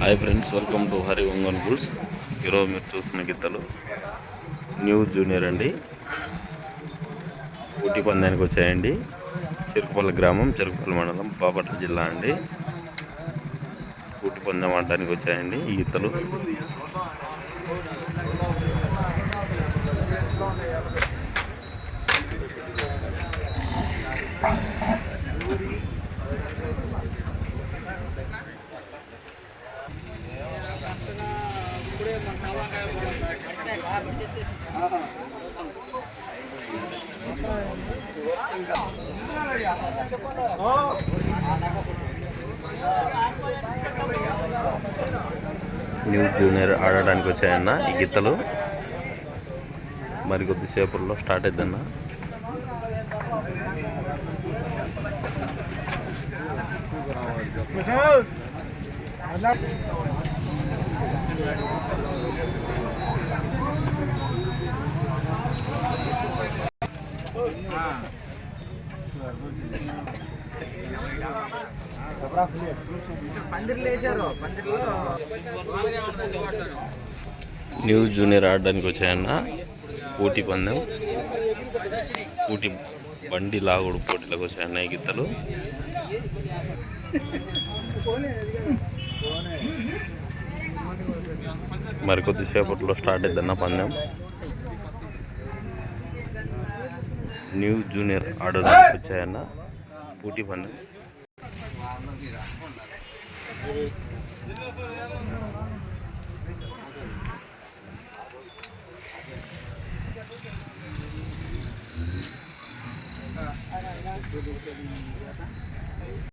Hi friends welcome to Hari ఒంగన్ bulls ఈరోజు మీరు చూస్తున్న గీతలు న్యూ జూనియర్ అండి. ఊటీ పందానికి వచ్చాయండి. చెరుకుపల్లి గ్రామం చెరుకుపల్లి మండలం బాపట్ల జిల్లా అండి. ఊటి పందెం ఆడడానికి వచ్చాయండి ఈ గీతలు. న్యూ జూనియర్ ఆడడానికి వచ్చాయన్న ఈ గీతలు. మరి కొద్దిసేపట్లో స్టార్ట్ అవుతుందన్న అన్నా న్యూ జూనియర్ ఆడడానికి వచ్చాయన్న పోటీ పందెం. పోటీ బండి లాగుడు పోటీలకు వచ్చాయన్న ఈ గిత్తలు. మరి కొద్దిసేపట్లో స్టార్ట్ అవుతుందన్న పందెం. న్యూ జూనియర్ ఆడడానికి వచ్చాయన్న పోటీ పండుగ Thank.